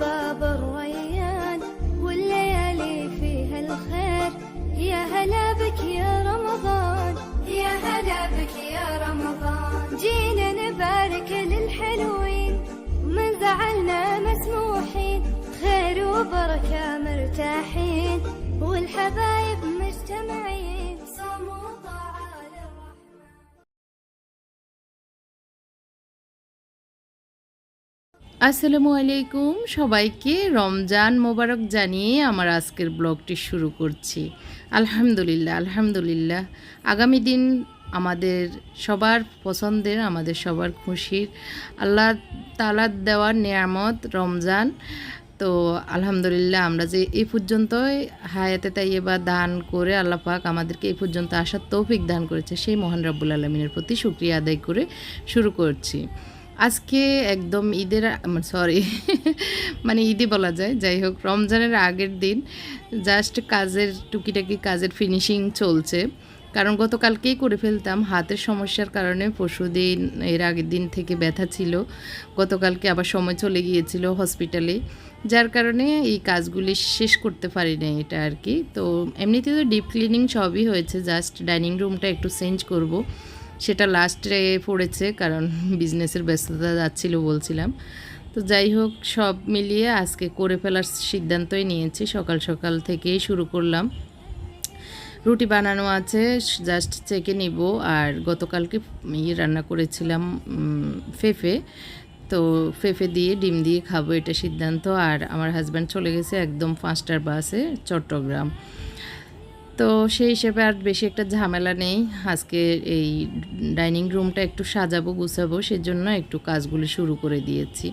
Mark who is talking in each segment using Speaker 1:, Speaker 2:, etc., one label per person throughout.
Speaker 1: باب الريان والليالي فيها الخير. يا هلا بك يا رمضان. يا هلا بك يا رمضان. جينا نبارك للحلوين. من زعلنا مسموحين. خير وبركة مرتاحين. والحبايب مجتمعين.
Speaker 2: আসসালামু আলাইকুম। সবাইকে রমজান মোবারক জানিয়ে আমার আজকের ব্লগটি শুরু করছি। আলহামদুলিল্লাহ আলহামদুলিল্লাহ। আগামী দিন আমাদের সবার পছন্দের, আমাদের সবার খুশির আল্লাহ তালার দেওয়ার নিয়ামত রমজান। তো আলহামদুলিল্লাহ আমরা যে এই পর্যন্তই হায়াতে তাইয়েবা দান করে আল্লাহ পাক আমাদেরকে এই পর্যন্ত আসার তৌফিক দান করেছে, সেই মহান রাব্বুল আলমিনের প্রতি শুক্রিয়া আদায় করে শুরু করছি। আজকে একদম ঈদের সরি মানে ঈদই বলা যায়। যাই হোক, রমজানের আগের দিন জাস্ট কাজের, টুকিটাকি কাজের ফিনিশিং চলছে। কারণ গতকালকেই করে ফেলতাম, হাতের সমস্যার কারণে পরশু দিন, এর আগের দিন থেকে ব্যথা ছিল। গতকালকে আবার সময় চলে গিয়েছিল হসপিটালে যার কারণে এই কাজগুলি শেষ করতে পারি না এটা আর কি। তো এমনিতে তো ডিপ ক্লিনিং সবই হয়েছে জাস্ট ডাইনিং রুমটা একটু চেঞ্জ করব। সেটা লাস্টে পড়েছে, কারণ বিজনেসের ব্যস্ততা যাচ্ছিল বলছিলাম। তো যাই হোক, সব মিলিয়ে আজকে করে ফেলার সিদ্ধান্তই নিয়েছি। সকাল সকাল থেকেই শুরু করলাম। রুটি বানানো আছে জাস্ট চেকে নিব। আর গতকালকে ইয়ে রান্না করেছিলাম ফেফে। তো ফেফে দিয়ে ডিম দিয়ে খাব এটা সিদ্ধান্ত। আর আমার হাজব্যান্ড চলে গেছে একদম পাঁচটার বাসে, চট্টগ্রাম। তো সেই হিসেবে আর বেশি একটা ঝামেলা নেই। আজকে এই ডাইনিং রুমটা একটু সাজাবো, গুছাবো, সেজন্য একটু কাজগুলি শুরু করে দিয়েছি।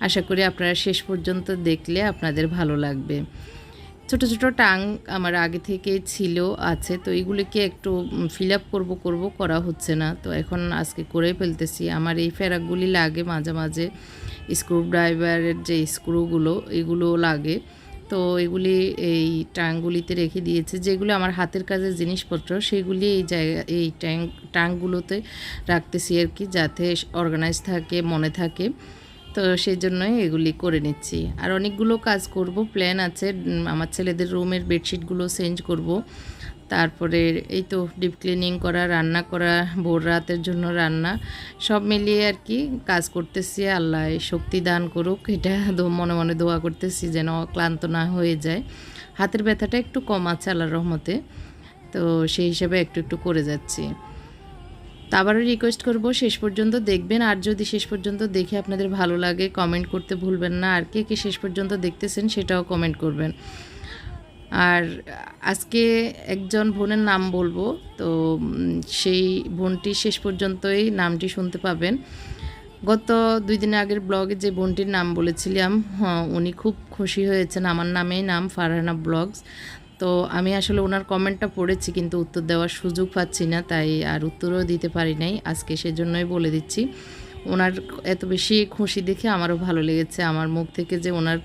Speaker 2: আশা করি আপনারা শেষ পর্যন্ত দেখলে আপনাদের ভালো লাগবে। ছোট ছোট টাং আমার আগে থেকে ছিল, আছে, তো এইগুলিকে একটু ফিল আপ করব করব, করা হচ্ছে না। তো এখন আজকে করে ফেলতেছি। আমার এই ফেরাকগুলি লাগে মাঝে মাঝে। স্ক্রু ড্রাইভারের যে স্ক্রুগুলো এগুলো লাগে। তো এগুলি এই ট্যাঙ্কগুলিতে রেখে দিয়েছে। যেগুলো আমার হাতের কাজের জিনিসপত্র, সেগুলি এই জায়গা এই ট্যাঙ্ক, ট্যাঙ্কগুলোতে রাখতেছি আর কি, যাতে অর্গানাইজ থাকে, মনে থাকে। তো সেই জন্যই এগুলি করে নিচ্ছি। আর অনেকগুলো কাজ করব প্ল্যান আছে। আমার ছেলেদের রুমের বেডশিটগুলো চেঞ্জ করব। তারপরে এই তো ডিপ ক্লিনিং করা, রান্না করা, ভোর রাতের জন্য রান্না, সব মিলিয়ে আর কি কাজ করতেছি। আল্লাহ শক্তি দান করুক, এটা মনে মনে দোয়া করতেছি যেন ক্লান্ত না হয়ে যায়। হাতের ব্যথাটা একটু কম আছে আল্লাহর রহমতে, তো সেই হিসাবে একটু একটু করে যাচ্ছি। তা আবারও রিকোয়েস্ট করব, শেষ পর্যন্ত দেখবেন। আর যদি শেষ পর্যন্ত দেখে আপনাদের ভালো লাগে কমেন্ট করতে ভুলবেন না। আর কে কে শেষ পর্যন্ত দেখতেছেন সেটাও কমেন্ট করবেন। আর আজকে একজন বোনের নাম বলব তো সেই বোনটি শেষ পর্যন্তই নামটি শুনতে পাবেন। গত দুই দিন আগের ব্লগে যে বোনটির নাম বলেছিলাম হ্যাঁ, উনি খুব খুশি হয়েছেন আমার নামেই নাম ফারহানা ব্লগস। তো আমি আসলে ওনার কমেন্টটা পড়েছি কিন্তু উত্তর দেওয়ার সুযোগ পাচ্ছি না তাই আর উত্তরও দিতে পারি নাই। আজকে সেজন্যই বলে দিচ্ছি। ওনার এত বেশি খুশি দেখে আমারও ভালো লেগেছে। আমার মুখ থেকে যে ওনার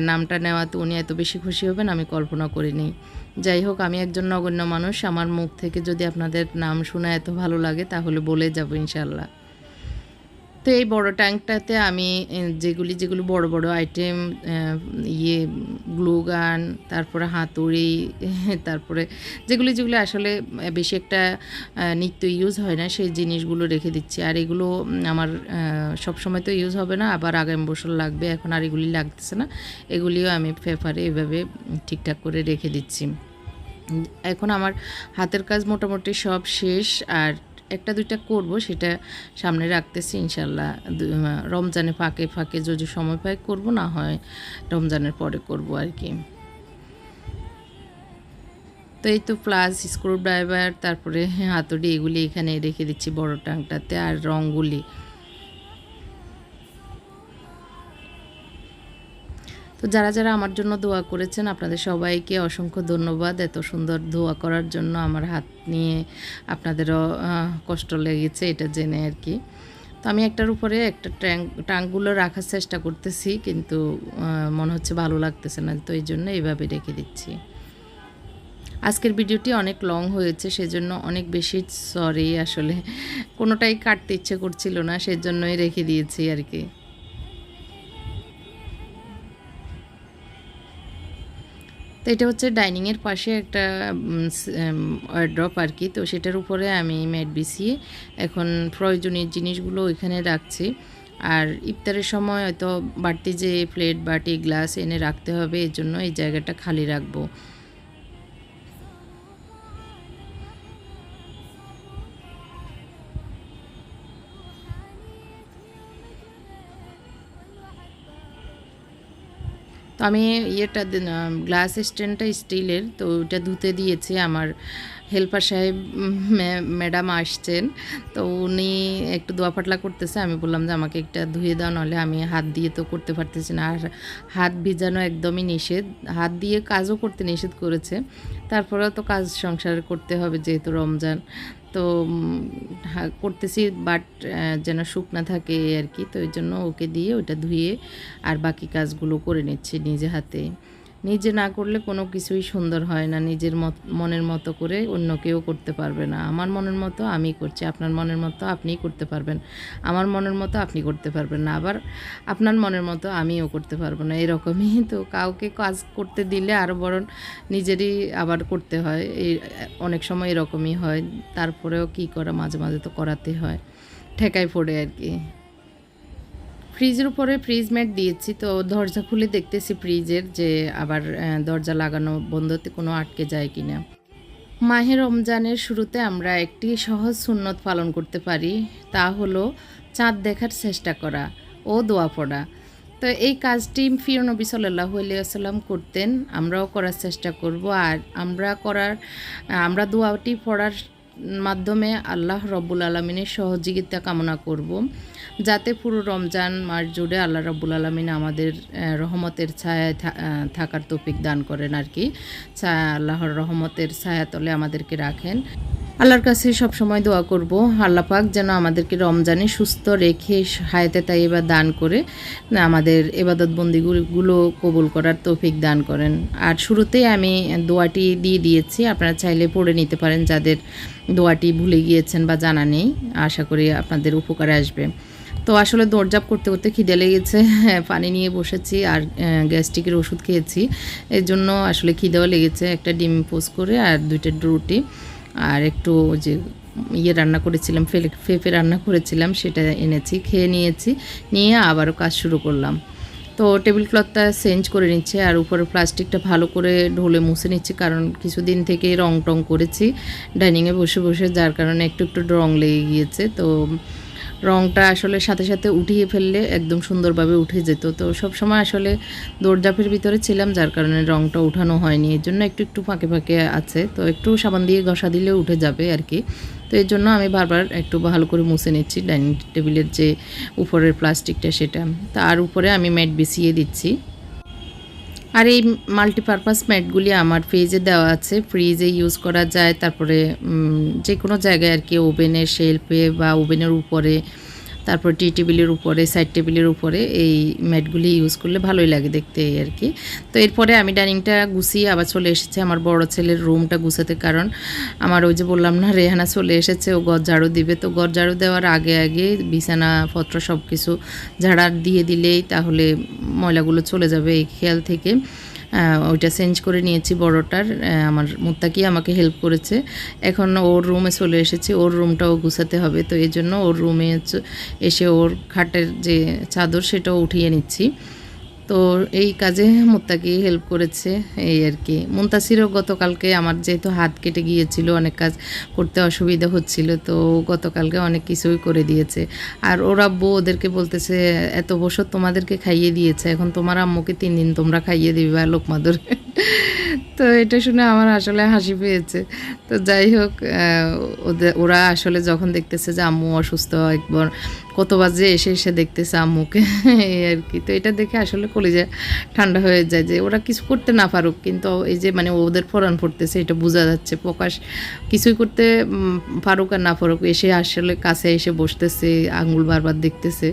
Speaker 2: নামটা নেওয়াতে উনি এত বেশি খুশি হবেন আমি কল্পনা করিনি। যাই হোক, আমি একজন নগণ্য মানুষ। আমার মুখ থেকে যদি আপনাদের নাম শোনা এত ভালো লাগে, তাহলে বলে যাব ইনশাল্লাহ তো এই বড় ট্যাঙ্কটাতে আমি যেগুলি, যেগুলো বড় বড় আইটেম ইয়ে গ্লু গান, তারপরে হাতুড়ি, তারপরে যেগুলি যেগুলি আসলে বেশি একটা নিত্য ইউজ হয় না, সেই জিনিসগুলো রেখে দিচ্ছি। আর এগুলো আমার সব সময় তো ইউজ হবে না, আবার আগামী বছর লাগবে, এখন আর এগুলি লাগতেছে না। এগুলিও আমি পেপারে এভাবে ঠিকঠাক করে রেখে দিচ্ছি। এখন আমার হাতের কাজ মোটামুটি সব শেষ, আর একটা দুইটা করব, সেটা সামনে রাখতেছি, ইনশাল্লাহ। রমজানে ফাঁকে ফাঁকে যদি সময় পাই করব, না হয় রমজানের পরে করব আর কি। তো এই তো প্লাস স্ক্রু ড্রাইভার তারপরে হাতুড়ি, এগুলি এখানে রেখে দিচ্ছি বড় টাংটাতে, আর রঙগুলি। তো যারা যারা আমার জন্য দোয়া করেছেন, আপনাদের সবাইকে অসংখ্য ধন্যবাদ এত সুন্দর দোয়া করার জন্য আমার হাত নিয়ে আপনাদেরও কষ্ট লেগেছে এটা জেনে আর কি। তো আমি একটার উপরে একটা ট্যাঙ্ক টাঙ্কগুলো রাখার চেষ্টা করতেছি, কিন্তু মনে হচ্ছে ভালো লাগতেছে না, তো এই জন্য এইভাবে রেখে দিচ্ছি। আজকের ভিডিওটি অনেক লং হয়েছে, সেজন্য অনেক বেশি সরি আসলে, কোনোটাই কাটতে ইচ্ছে করছিল না, সেজন্যই রেখে দিয়েছি আর কি। তো এটা হচ্ছে ডাইনিংয়ের পাশে একটা ওয়ার্ড্রপ আর কি তো সেটার উপরে আমি ম্যাট বিছিয়ে এখন প্রয়োজনীয় জিনিসগুলো ওইখানে রাখছি। আর ইফতারের সময় হয়তো বাড়তি যে প্লেট বাটি গ্লাস এনে রাখতে হবে এর জন্য এই জায়গাটা খালি রাখব। তো আমি ইয়েটা গ্লাস স্ট্যান্ডটা স্টিলের, তো ওটা ধুতে দিয়েছি আমার হেল্পার সাহেব ম্যাডাম আসছেন। তো উনি একটু দোয়া পাটলা করতেছে, আমি বললাম যে আমাকে একটা ধুয়ে দাও, নাহলে আমি হাত দিয়ে তো করতে পারতেছি না। আর হাত ভিজানো একদমই নিষেধ, হাত দিয়ে কাজও করতে নিষেধ করেছে। তারপরেও তো কাজ সংসার করতে হবে যেহেতু রমজান। তো করতেছি বাট যেন শুকনা থাকে আর কি। তো ওই জন্য ওকে দিয়ে ওটা ধুয়ে আর বাকি কাজগুলো করে নিচ্ছি নিজে হাতে। নিজে না করলে কোনো কিছুই সুন্দর হয় না। নিজের মত, মনের মতো করে অন্য কেউ করতে পারবে না। আমার মনের মতো আমি করছি, আপনার মনের মতো আপনিই করতে পারবেন। আমার মনের মতো আপনি করতে পারবেন না। আবার আপনার মনের মতো আমিও করতে পারব না। এরকমই তো কাউকে কাজ করতে দিলে আরও বরং নিজেরই আবার করতে হয়। এই, অনেক সময় এরকমই হয়। তারপরেও কি করা? মাঝে মাঝে তো করাতে হয়। ঠেকায় পড়ে আর কি। ফ্রিজের উপরে ফ্রিজ ম্যাট দিয়েছি, তো দরজা খুলে দেখতেছি ফ্রিজের যে আবার দরজা লাগানো বন্ধতে কোনো আটকে যায় কিনা। মাহে রমজানের শুরুতে আমরা একটি সহজ সুন্নত পালন করতে পারি, তা হলো চাঁদ দেখার চেষ্টা করা ও দোয়া পড়া। তো এই কাজটি প্রিয় নবী সাল্লাহ করতেন, আমরাও করার চেষ্টা করব, আর আমরা করার, আমরা দোয়াটি পড়ার মাধ্যমে আল্লাহ রব্বুল আলমিনের সহযোগিতা কামনা করব। যাতে পুরো রমজান মাস জুড়ে আল্লাহ রব্বুল আলমিন আমাদের রহমতের ছায়ায় থাকার তৌফিক দান করেন আর কি। ছায়া আল্লাহর রহমতের ছায়াতলে আমাদেরকে রাখেন। আল্লাহর কাছে সব সময় দোয়া করব, আল্লাহ পাক যেন আমাদেরকে রমজানে সুস্থ রেখে হায়াতে তাই এবার দান করে আমাদের এবাদত বন্দিগুলো কবুল করার তৌফিক দান করেন। আর শুরুতেই আমি দোয়াটি দিয়ে দিয়েছি, আপনারা চাইলে পড়ে নিতে পারেন যাদের দোয়াটি ভুলে গিয়েছেন বা জানা নেই, আশা করি আপনাদের উপকারে আসবে। তো আসলে দৌড়জাপ করতে করতে খিদে লেগেছে পানি নিয়ে বসেছি আর গ্যাস্ট্রিকের ওষুধ খেয়েছি। এর জন্য আসলে খিদেও লেগেছে, একটা ডিম পোস্ট করে আর দুইটা রুটি। আর একটু যে ইয়ে রান্না করেছিলাম, ফেলে ফেফে রান্না করেছিলাম, সেটা এনেছি, খেয়ে নিয়েছি, নিয়ে আবারও কাজ শুরু করলাম। তো টেবিল ক্লথটা চেঞ্জ করে নিচ্ছে আর উপরে প্লাস্টিকটা ভালো করে ঢোলে মুছে নিচ্ছি, কারণ কিছুদিন থেকে রং টং করেছি। ডাইনিংয়ে বসে বসে, যার কারণে একটু একটু রং লেগে গিয়েছে, তো রংটা আসলে সাথে সাথে উঠিয়ে ফেললে একদম সুন্দরভাবে উঠে যেত। তো সব সময় আসলে দৌড়জাপের ভিতরে ছিলাম, যার কারণে রংটা উঠানো হয়নি। এর জন্য একটু একটু ফাঁকে ফাঁকে আছে। তো একটু সাবান দিয়ে ঘষা দিলে উঠে যাবে আর কি তো এর জন্য আমি বারবার একটু ভালো করে মুছে নিচ্ছি ডাইনিং টেবিলের যে উপরের প্লাস্টিকটা সেটা। তার উপরে আমি ম্যাট বিছিয়ে দিচ্ছি। আর এই মাল্টিপারপাস ম্যাটগুলি আমার ফ্রিজে দেওয়া আছে। ফ্রিজে ইউজ করা যায়। তারপরে যে কোনো জায়গায় আর কি ওভেনের শেলফে বা ওভেনের উপরে তারপর টি টেবিলের উপরে, সাইড টেবিলের উপরে এই ম্যাটগুলি ইউজ করলে ভালোই লাগে দেখতে আর কি। তো এরপরে আমি ডাইনিংটা গুছিয়ে আবার চলে এসেছে আমার বড় ছেলের রুমটা গুছাতে, কারণ আমার ওই যে বললাম না, রেহানা চলে এসেছে, ও ঘর ঝাড়ু দিবে। তো ঘর ঝাড়ু দেওয়ার আগে আগে বিছানাপত্র সব কিছু ঝাড়া দিয়ে দিলেই তাহলে ময়লাগুলো চলে যাবে এই খেয়াল থেকে। ওইটা চেঞ্জ করে নিয়েছি বড়টার। আমার মুত্তাকি আমাকে হেল্প করেছে। এখন ওর রুমে চলে এসেছি। ওর রুমটাও গুছাতে হবে। তো এই জন্য ওর রুমে এসে ওর খাটের যে চাদর সেটাও উঠিয়ে নিচ্ছি। তো এই কাজে মুত্তাকি হেল্প করেছে এই আর কি। মুন্তাসিরও গতকালকে আমার যেহেতু হাত কেটে গিয়েছিল, অনেক কাজ করতে অসুবিধা হচ্ছিল, তো গতকালকে অনেক কিছুই করে দিয়েছে। আর ওর আব্বু ওদেরকে বলতেছে, এত বছর তোমাদেরকে খাইয়ে দিয়েছে, এখন তোমার আম্মুকে তিন দিন তোমরা খাইয়ে দিবে আর লোকমাদর। তো এটা শুনে আমার আসলে হাসি পেয়েছে। তো যাই হোক ওদের ওরা আসলে যখন দেখতেছে যে আম্মু অসুস্থ, একবার কত বাজে এসে এসে দেখতেছে আম্মুকে, এই আর কি। তো এটা দেখে আসলে কলিজা ঠান্ডা হয়ে যায় যে ওরা কিছু করতে না পারুক, কিন্তু এই যে মানে ওদের ফোরান পড়তেছে এটা বোঝা যাচ্ছে প্রকাশ। কিছুই করতে পারুক আর না পারুক, এসে আসলে কাছে এসে বসতেছে আঙুল বারবার দেখতেছে।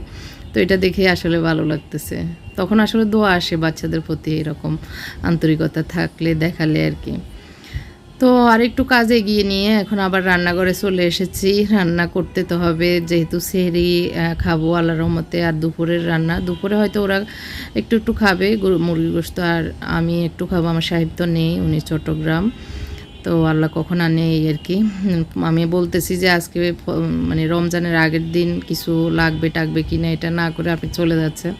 Speaker 2: তো এটা দেখে আসলে ভালো লাগতেছে। তখন আসলে দোয়া আসে বাচ্চাদের প্রতি এরকম আন্তরিকতা থাকলে, দেখালে আর কি। তো তো আর একটু কাজ এগিয়ে নিয়ে এখন আবার রান্নাঘরে চলে এসেছি। রান্না করতে তো হবে, যেহেতু সেহরি খাব আল্লাহ রহমতে। আর দুপুরের রান্না, দুপুরে হয়তো ওরা একটু একটু খাবে মুরগির গোস্ত আর আমি একটু খাব, আমার সাহেব তো নেই, উনি চট্টগ্রাম। তো আল্লাহ কখন আনে এই আর কি। আমি বলতেছি যে আজকে মানে রমজানের আগের দিন কিছু লাগবে টাকবে কি না এটা না করে আপনি চলে যাচ্ছেন।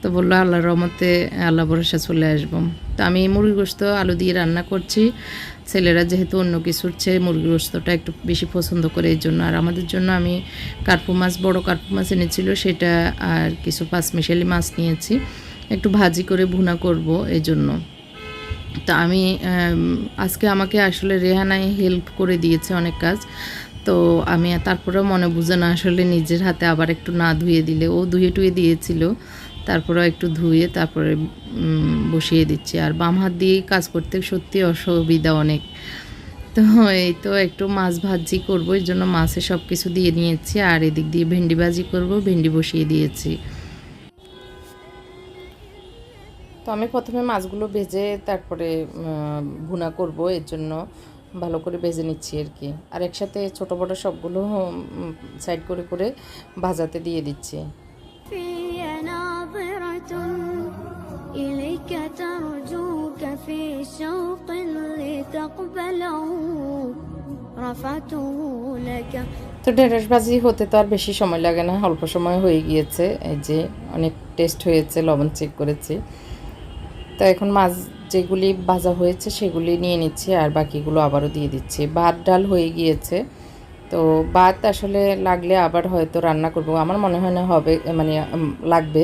Speaker 2: তো বলল, আল্লাহর রহমতে আল্লাহ ভরসা চলে আসব। তো আমি মুরগি গোস্ত আলু দিয়ে রান্না করছি। ছেলেরা যেহেতু অন্য কিছুর চেয়ে মুরগি গোস্তটা একটু বেশি পছন্দ করে এই জন্য। আর আমাদের জন্য আমি কার্পু মাছ, বড় কার্পু মাছ এনেছিল, সেটা আর কিছু পাঁচ মিশালি মাছ নিয়েছি। একটু ভাজি করে ভুনা করব এই জন্য। তা আমি আজকে আমাকে আসলে রেহানাই হেল্প করে দিয়েছে অনেক কাজ। তো আমি, তারপরেও মনে বুঝে না আসলে নিজের হাতে আবার একটু না ধুয়ে দিলে। ও ধুয়ে টুয়ে দিয়েছিল। তারপরেও একটু ধুয়ে তারপরে বসিয়ে দিচ্ছি। আর বাম হাত দিয়ে কাজ করতে সত্যি অসুবিধা অনেক। তো এই তো একটু মাছ ভাজি করব, এর জন্য মাছে সব কিছু দিয়ে নিয়েছি। আর এদিক দিয়ে ভেন্ডি ভাজি করব, ভেন্ডি বসিয়ে দিয়েছি। তো আমি প্রথমে মাছগুলো ভেজে তারপরে ভুনা করব, এর জন্য ভালো করে ভেজে নিচ্ছি আর কি। আর একসাথে ছোটো বড় সবগুলো সাইড করে করে ভাজাতে দিয়ে দিচ্ছি।
Speaker 1: إليك ترجوك في شوق لتقبله رفعته لك
Speaker 2: তো ঢেঁড়স ভাজি হতে তো আর বেশি সময় লাগে না অল্প সময় হয়ে গিয়েছে এই যে অনেক টেস্ট হয়েছে লবণ চেক করেছি তো এখন মাছ যেগুলি ভাজা হয়েছে সেগুলি নিয়ে নিচ্ছি আর বাকিগুলো আবারও দিয়ে দিচ্ছি ভাত ডাল হয়ে গিয়েছে তো ভাত আসলে লাগলে আবার হয়তো রান্না করব আমার মনে হয় না হবে মানে উম, লাগবে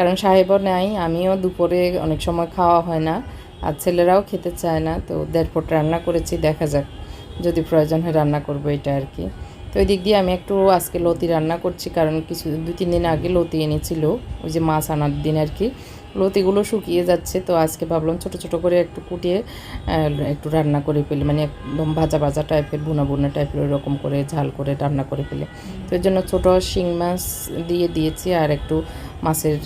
Speaker 2: কারণ সাহেবও নাই, আমিও দুপুরে অনেক সময় খাওয়া হয় না আর ছেলেরাও খেতে চায় না, তো দেড় রান্না করেছি, দেখা যাক যদি প্রয়োজন হয় রান্না করব এটা আর কি। তো ওই দিক দিয়ে আমি একটু আজকে লতি রান্না করছি, কারণ কিছু দু তিন দিন আগে লতি এনেছিল, ওই যে মাছ আনার দিন আর কি। লতিগুলো শুকিয়ে যাচ্ছে, তো আজকে ভাবলাম ছোট ছোট করে একটু কুটিয়ে একটু রান্না করে ফেলি মানে একদম ভাজা ভাজা টাইপের বুনা বুনা টাইপের ওরকম করে ঝাল করে রান্না করে ফেলি। তো এর জন্য ছোটো শিং মাছ দিয়ে দিয়েছি, আর একটু মাছের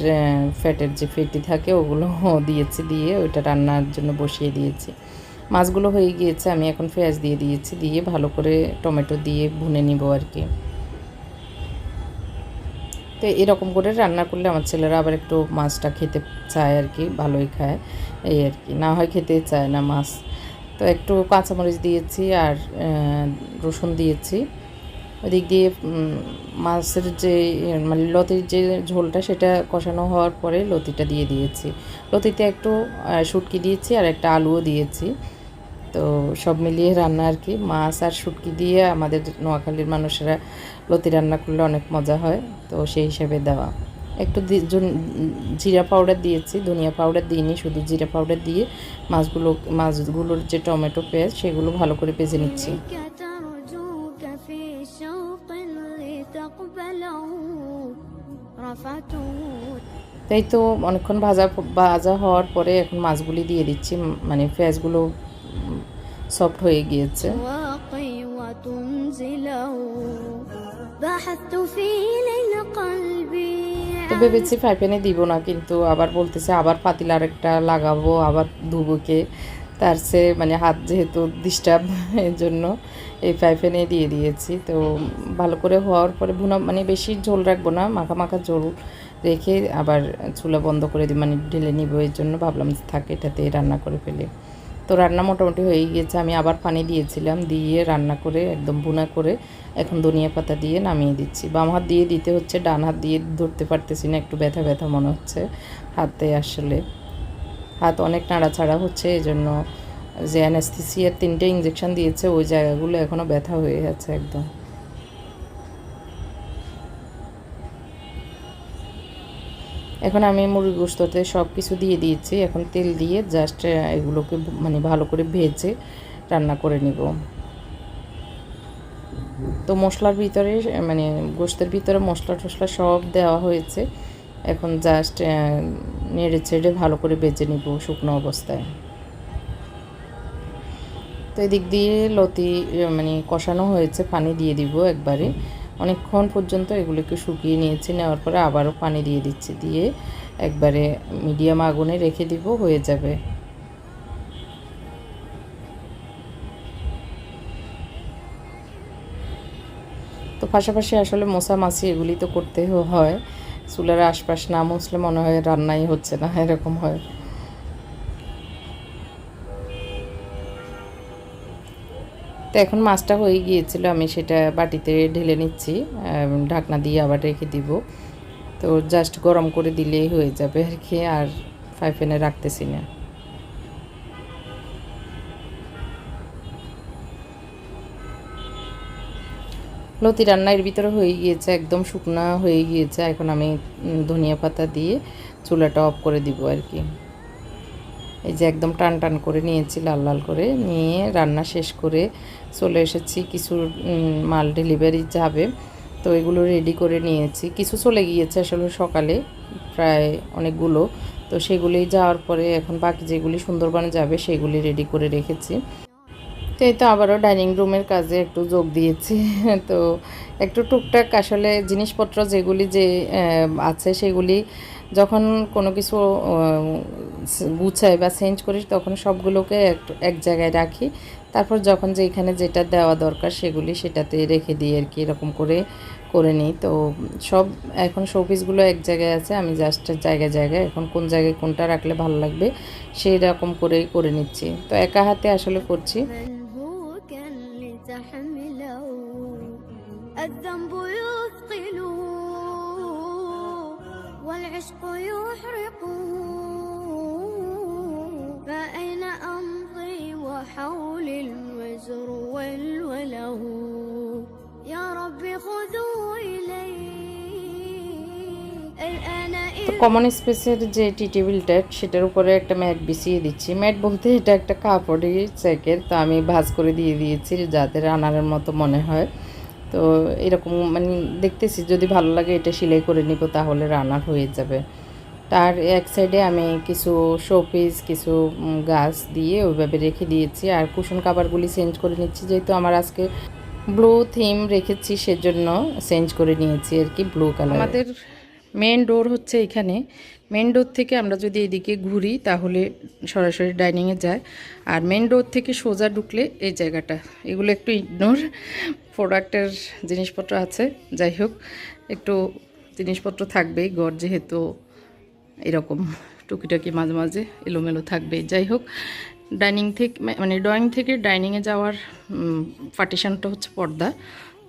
Speaker 2: ফ্যাটের যে ফেটি থাকে ওগুলো দিয়েছি, দিয়ে ওইটা রান্নার জন্য বসিয়ে দিয়েছি। মাছগুলো হয়ে গিয়েছে, আমি এখন পেঁয়াজ দিয়ে দিয়েছি, দিয়ে ভালো করে টমেটো দিয়ে ভুনে নিব আর কি। তো এরকম করে রান্না করলে আমার ছেলেরা আবার একটু মাছটা খেতে চায় আর কি, ভালোই খায়। এই আর কি। না হয় খেতে চায় না মাছ। তো একটু কাঁচামরিচ দিয়েছি আর রসুন দিয়েছি। ওদিক দিয়ে মাছের যে মানে লতির যে ঝোলটা সেটা কষানো হওয়ার পরে লতিটা দিয়ে দিয়েছি। লতিতে একটু শুটকি দিয়েছি আর একটা আলুও দিয়েছি। তো সব মিলিয়ে রান্না আর কি। মাছ আর শুটকি দিয়ে আমাদের নোয়াখালীর মানুষেরা লতি রান্না করলে অনেক মজা হয়, তো সেই হিসাবে দেওয়া। একটু জিরা পাউডার দিয়েছি, ধনিয়া পাউডার দিইনি, শুধু জিরা পাউডার দিয়ে মাছগুলো, মাছগুলোর যে টমেটো পেঁয়াজ সেগুলো ভালো করে ভেজে নিচ্ছি। তাই তো অনেকক্ষণ ভাজা ভাজা হওয়ার পরে এখন মাছগুলি দিয়ে দিচ্ছি মানে পেঁয়াজগুলো সফট হয়ে গিয়েছে। তো ভেবেছি ফ্রাই প্যানে দিব না, কিন্তু আবার বলতেছে আবার পাতিল আরেকটা লাগাবো, আবার ধুবোকে তার সে মানে হাত যেহেতু ডিস্টার্ব এর জন্য এই ফ্রাই প্যানে দিয়ে দিয়েছি। তো ভালো করে হওয়ার পরে ভুনা মানে বেশি ঝোল রাখব না, মাখা মাখা ঝোল রেখে আবার চুলা বন্ধ করে দিই মানে ঢেলে নিব, এর জন্য ভাবলাম থাকে এটাতে রান্না করে ফেলে। তো রান্না মোটামুটি হয়ে গিয়েছে আমি আবার পানি দিয়েছিলাম, দিয়ে রান্না করে, একদম ভুনা করে এখন ধনিয়া পাতা দিয়ে নামিয়ে দিচ্ছি। বাম হাত দিয়ে দিতে হচ্ছে, ডান হাত দিয়ে ধরতে পারতেছি না, একটু ব্যথা ব্যথা মনে হচ্ছে হাতে আসলে। হাত অনেক নাড়াছাড়া হচ্ছে এই জন্য যে অ্যানাস্থিসিয়ার তিনটে ইঞ্জেকশান দিয়েছে, ওই জায়গাগুলো এখনও ব্যথা হয়ে যাচ্ছে একদম। এখন আমি মুরগি গোস্ততে সব কিছু দিয়ে দিয়েছি। এখন তেল দিয়ে জাস্ট এগুলোকে মানে ভালো করে ভেজে রান্না করে নিব। তো মশলার ভিতরে মানে গোস্তের ভিতরে মশলা টশলা সব দেওয়া হয়েছে। এখন জাস্ট নেড়ে ছেড়ে ভালো করে বেজে নিব শুকনো অবস্থায়। তো এদিক দিয়ে লতি মানে কষানো হয়েছে, পানি দিয়ে দিব একবারে। অনেকক্ষণ পর্যন্ত এগুলোকে শুকিয়ে নিয়েছি, নেওয়ার পরে আবারও পানি দিয়ে দিচ্ছি, দিয়ে একবারে মিডিয়াম আগুনে রেখে দিব, হয়ে যাবে।
Speaker 3: তো পাশাপাশি আসলে মশা মাছি এগুলি তো করতে হয়, চুলার আশপাশ না মুছলে মনে হয় রান্নাই হচ্ছে না, এরকম হয়। তো এখন মাছটা হয়ে গিয়েছিল, আমি সেটা বাটিতে ঢেলে নিচ্ছি ঢাকনা দিয়ে আবার রেখে দিব। তো জাস্ট গরম করে দিলেই হয়ে যাবে আর কি, আর ফ্রাই প্যানে রাখতেছি না। লতি রান্না এর ভিতরে হয়ে গিয়েছে, একদম শুকনা হয়ে গিয়েছে। এখন আমি ধনিয়া পাতা দিয়ে চুলাটা অফ করে দিব আর কি। এই যে একদম টান টান করে নিয়েছি, লাল লাল করে নিয়ে রান্না শেষ করে চলে এসেছি। কিছু মাল ডেলিভারি যাবে। তো এগুলো রেডি করে নিয়েছি। কিছু চলে গিয়েছে আসলে সকালে, প্রায় অনেকগুলো। তো সেগুলি যাওয়ার পরে এখন বাকি যেগুলি সুন্দরবনে যাবে সেগুলি রেডি করে রেখেছি। তো এই তো আবারও ডাইনিং রুমের কাজে একটু যোগ দিয়েছি। তো একটু টুকটাক আসলে জিনিসপত্র যেগুলি যে আছে সেগুলি যখন কোনো কিছু গুছাই বা চেঞ্জ করি তখন সবগুলোকে একটু এক জায়গায় রাখি তারপর যখন যেখানে যেটা দেওয়া দরকার সেগুলি সেটাতে রেখে দিই আর কি এরকম করে করে নিই তো সব এখন শোপিসগুলো এক জায়গায় আছে আমি জাস্ট জায়গায় জায়গায় এখন কোন জায়গায় কোনটা রাখলে ভালো লাগবে সেই রকম করেই করে নিচ্ছি তো একা হাতে আসলে করছি
Speaker 1: منهوك لتحمله الذنب يثقل والعشق يحرق فأين أمضي وحولي الوزر والوله يا رب خذوا إلي الآن
Speaker 3: তো
Speaker 1: إذ
Speaker 3: কমন স্পেসের যে টি টেবিলটা সেটার উপরে একটা ম্যাট বিছিয়ে দিচ্ছি ম্যাট বলতে এটা একটা কাপড়ই চেকের তো আমি ভাজ করে দিয়ে দিয়েছি যাতে রানারের মতো মনে হয় তো এরকম মানে দেখতেছি যদি ভালো লাগে এটা সেলাই করে নিব তাহলে রানার হয়ে যাবে তার এক সাইডে আমি কিছু শোপিস কিছু গাছ দিয়ে ওইভাবে রেখে দিয়েছি। আর কুশন কাভারগুলি চেঞ্জ করে নিচ্ছি, যেহেতু আমার আজকে ব্লু থিম রেখেছি, সেজন্য চেঞ্জ করে নিয়েছি আর কি ব্লু কালার আমাদের মেন ডোর হচ্ছে এখানে। মেন ডোর থেকে আমরা যদি এদিকে ঘুরি, তাহলে সরাসরি ডাইনিংয়ে যায়। আর মেন ডোর থেকে সোজা ঢুকলে এই জায়গাটা। এগুলো একটু ইগনোর প্রোডাক্টের জিনিসপত্র আছে। যাই হোক, একটু জিনিসপত্র থাকবেই গড় যেহেতু এরকম টুকিটাকি মাঝে মাঝে এলোমেলো থাকবে যাই হোক ডাইনিং থেকে মানে ড্রয়িং থেকে ডাইনিংয়ে যাওয়ার পার্টিশানটা হচ্ছে পর্দা।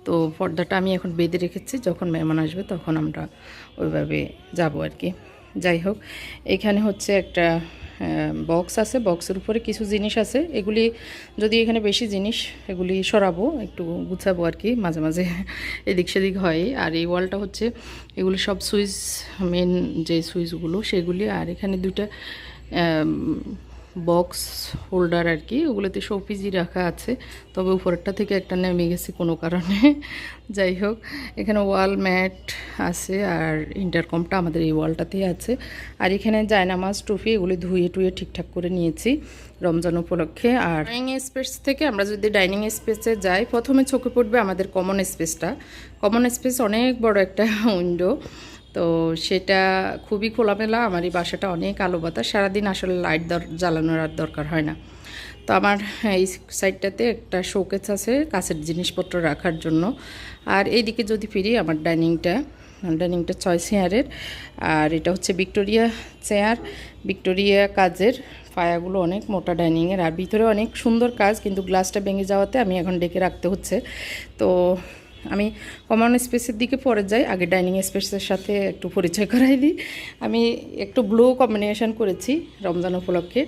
Speaker 3: তো পর্দাটা আমি এখন বেঁধে রেখেছি, যখন মেহমান আসবে তখন আমরা ওইভাবে যাব আর কি। যাই হোক, এখানে হচ্ছে একটা বক্স আছে বক্সের উপরে কিছু জিনিস আছে। এগুলি যদি এখানে বেশি জিনিস, এগুলি সরাবো, একটু গুছাবো আর কি, মাঝে মাঝে এদিক সেদিক হয়। আর এই ওয়ালটা হচ্ছে, এগুলি সব সুইচ মেন যে সুইচগুলো, সেগুলি, আর এখানে দুটা বক্স হোল্ডার আর কি, ওগুলোতে শোপিজি রাখা আছে। তবে উপরেরটা থেকে একটা নেমে গেছে কোনো কারণে। যাই হোক, এখানে ওয়াল ম্যাট আছে আর ইন্টারকমটা আমাদের এই ওয়ালটাতেই আছে। আর এখানে জায়নামাজ টুপি এগুলি ধুয়ে টুয়ে ঠিকঠাক করে নিয়েছি রমজান উপলক্ষে। আর ডাইনিং স্পেস থেকে আমরা যদি ডাইনিং স্পেসে যাই, প্রথমে চোখে পড়বে আমাদের কমন স্পেসটা কমন স্পেস অনেক বড় একটা উইন্ডো তো সেটা খুবই খোলামেলা আমার এই বাসাটা অনেক আলো বাতাস সারাদিন আসলে লাইট দর, জ্বালানোর আর দরকার হয় না। তো আমার, এই সাইডটাতে একটা শোকেস আছে কাছের জিনিসপত্র রাখার জন্য। আর এইদিকে যদি ফিরি আমার ডাইনিংটা ডাইনিংটা ছয় চেয়ারের। আর এটা হচ্ছে ভিক্টোরিয়া চেয়ার। ভিক্টোরিয়া কাজের, পায়াগুলো অনেক মোটা ডাইনিংয়ের আর ভিতরে অনেক সুন্দর কাজ, কিন্তু গ্লাসটা ভেঙে যাওয়াতে আমি এখন ডেকে রাখতে হচ্ছে। তো আমি কমন স্পেসের দিকে পরে যাই, আগে ডাইনিং স্পেসের সাথে একটু পরিচয় করাই দিই। আমি একটু ব্লু কম্বিনেশন করেছি রমজান উপলক্ষে।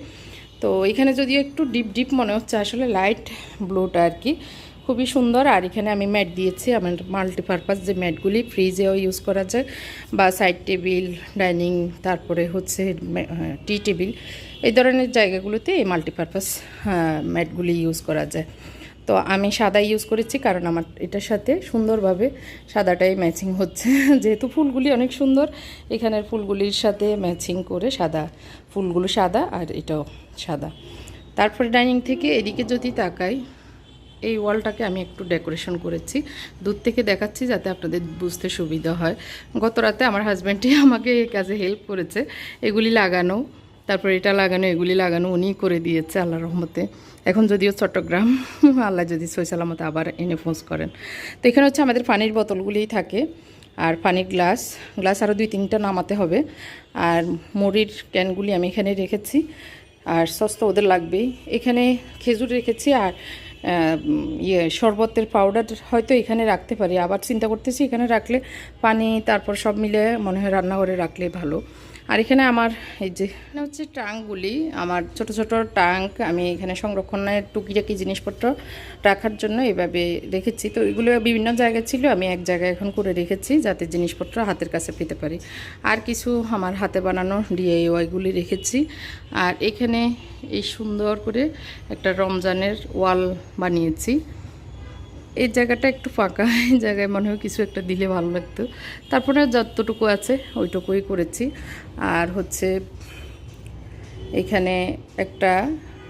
Speaker 3: তো এখানে যদিও একটু ডিপ ডিপ মনে হচ্ছে, আসলে লাইট ব্লুটা আর কি খুবই সুন্দর। আর এখানে আমি ম্যাট দিয়েছি, আমার মাল্টিপারপাস যে ম্যাটগুলি ফ্রিজেও ইউজ করা যায়, বা সাইড টেবিল, ডাইনিং, তারপরে হচ্ছে টি টেবিল। এই ধরনের জায়গাগুলোতে এই মাল্টিপারপাস ম্যাটগুলি ইউজ করা যায়। তো আমি সাদা ইউজ করেছি কারণ আমার এটার সাথে সুন্দরভাবে সাদাটাই ম্যাচিং হচ্ছে। যেহেতু ফুলগুলি অনেক সুন্দর, এখানের ফুলগুলির সাথে ম্যাচিং করে সাদা ফুলগুলো সাদা আর এটাও সাদা। তারপরে ডাইনিং থেকে এদিকে যদি তাকাই, এই ওয়ালটাকে আমি একটু ডেকোরেশন করেছি। দূর থেকে দেখাচ্ছি যাতে আপনাদের বুঝতে সুবিধা হয়। গত রাতে আমার হাজব্যান্ডই আমাকে এই কাজে হেল্প করেছে। এগুলি লাগানো, তারপর এটা লাগানো, এগুলি লাগানো উনিই করে দিয়েছে আল্লাহ রহমতে। এখন যদিও চট্টগ্রাম, আল্লাহ যদি সই সালামত আবার এনে পৌঁছ করেন। তো এখানে হচ্ছে আমাদের পানির বোতলগুলিই থাকে। আর পানির গ্লাস গ্লাস আরও দুই তিনটা নামাতে হবে। আর মুড়ির ক্যানগুলি আমি এখানে রেখেছি। আর সস তো ওদের লাগবেই। এখানে খেজুর রেখেছি আর ইয়ে শরবতের পাউডার হয়তো এখানে রাখতে পারি। আবার চিন্তা করতেছি এখানে রাখলে পানি, তারপর সব মিলে মনে হয় রান্নাঘরে রাখলে ভালো। আর এখানে আমার এই যে এখানে হচ্ছে টাঙ্কগুলি আমার ছোট ছোট টাঙ্ক আমি এখানে সংরক্ষণের টুকিটাকি জিনিসপত্র রাখার জন্য এভাবে রেখেছি। তো এগুলো বিভিন্ন জায়গায় ছিল, আমি এক জায়গায় এখন করে রেখেছি যাতে জিনিসপত্র হাতের কাছে পেতে পারি। আর কিছু আমার হাতে বানানো ডিআইওয়াইগুলি রেখেছি। আর এখানে এই সুন্দর করে একটা রমজানের ওয়াল বানিয়েছি। এই জায়গাটা একটু ফাঁকা, এই জায়গায় মনে হয় কিছু একটা দিলে ভালো লাগতো। তারপরে যতটুকু আছে, ওইটুকুই করেছি। আর হচ্ছে এখানে একটা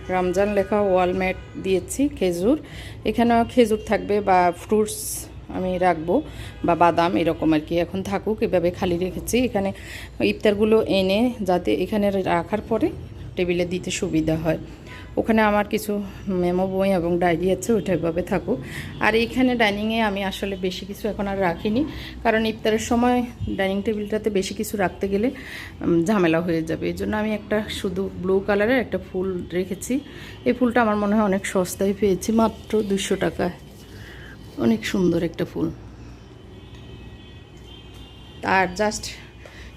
Speaker 3: রমজান লেখা ওয়ালমেট দিয়েছি, খেজুর। এখানেও খেজুর থাকবে বা ফ্রুটস আমি রাখব বা বাদাম, এরকম আর কি। এখন থাকুক, এভাবে খালি রেখেছি। এখানে ইফতারগুলো এনে যাতে এখানে রাখার পরে টেবিলে দিতে সুবিধা হয়। ওখানে আমার কিছু মেমো বই এবং ডায়েরি আছে ওইটা এভাবে থাকুক। আর এইখানে ডাইনিংয়ে আমি আসলে বেশি কিছু এখন আর রাখিনি। কারণ ইফতারের সময় ডাইনিং টেবিলটাতে বেশি কিছু রাখতে গেলে ঝামেলা হয়ে যাবে। এই জন্য আমি একটা শুধু ব্লু কালারের একটা ফুল রেখেছি। এই ফুলটা আমার মনে হয় অনেক সস্তায় পেয়েছি, মাত্র দুশো টাকায় অনেক সুন্দর একটা ফুল। আর জাস্ট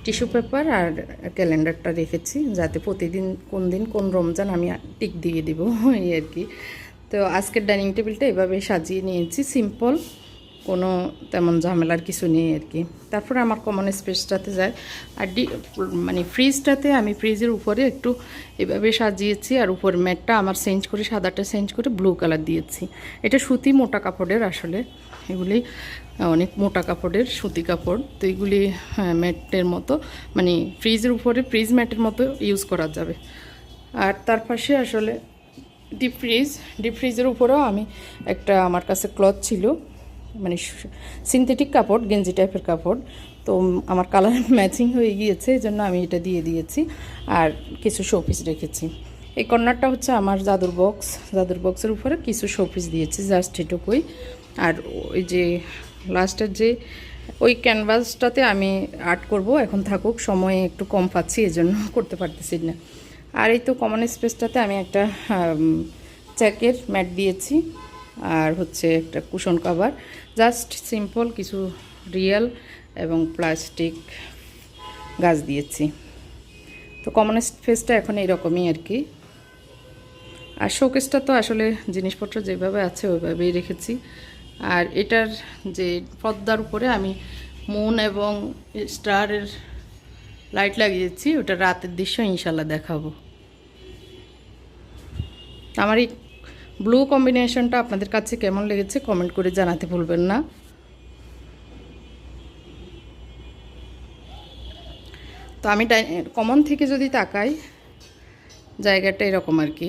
Speaker 3: টিস্যু পেপার আর ক্যালেন্ডারটা রেখেছি যাতে প্রতিদিন কোন দিন কোন রমজান আমি টিক দিয়ে দিব এই আর কি। তো আজকের ডাইনিং টেবিলটা এভাবে সাজিয়ে নিয়েছি, সিম্পল, কোনো তেমন ঝামেলার কিছু নেই আর কি। তারপরে আমার কমন স্পেসটাতে যায়। আর ডি মানে ফ্রিজটাতে আমি ফ্রিজের উপরে একটু এভাবে সাজিয়েছি, আর উপর ম্যাটটা আমার চেঞ্জ করে, সাদাটা চেঞ্জ করে ব্লু কালার দিয়েছি। এটা সুতি মোটা কাপড়ের আসলে। এগুলি অনেক মোটা কাপড়ের, সুতি কাপড়। তো এগুলি ম্যাটের মতো মানে ফ্রিজের উপরে ফ্রিজ ম্যাটের মতো ইউজ করা যাবে। আর তার পাশে আসলে ডিপ ফ্রিজ ডিপ ফ্রিজের উপরেও আমি একটা আমার কাছে ক্লথ ছিল মানে সিনথেটিক কাপড়, গেঞ্জি টাইপের কাপড়। তো আমার কালার ম্যাচিং হয়ে গিয়েছে এই জন্য আমি এটা দিয়ে দিয়েছি। আর কিছু শোপিস রেখেছি। এই কর্নারটা হচ্ছে আমার জাদুর বক্স জাদুর বক্সের উপরে কিছু শোপিস দিয়েছি জাস্ট এটুকুই। আর ওই যে লাস্টের যে ওই ক্যানভাসটাতে আমি আর্ট করব, এখন থাকুক, সময় একটু কম পাচ্ছি এই জন্য করতে পারতেছি না। আর এই তো কমন স্পেসটাতে আমি একটা চ্যাকের ম্যাট দিয়েছি, আর হচ্ছে একটা কুশন কাভার জাস্ট সিম্পল কিছু রিয়েল এবং প্লাস্টিক গাছ দিয়েছি। তো কমন স্পেসটা এখন এইরকমই আর কি। আর শোকেসটা তো আসলে জিনিসপত্র যেভাবে আছে, ওইভাবেই রেখেছি। আর এটার যে পর্দার উপরে আমি মুন এবং স্টারের লাইট লাগিয়েছি, ওটা রাতের দৃশ্য ইনশাল্লাহ দেখাবো। আমার এই ব্লু কম্বিনেশনটা আপনাদের কাছে কেমন লেগেছে কমেন্ট করে জানাতে ভুলবেন না। তো আমি কমন থেকে যদি তাকাই, জায়গাটা এরকম আর কি।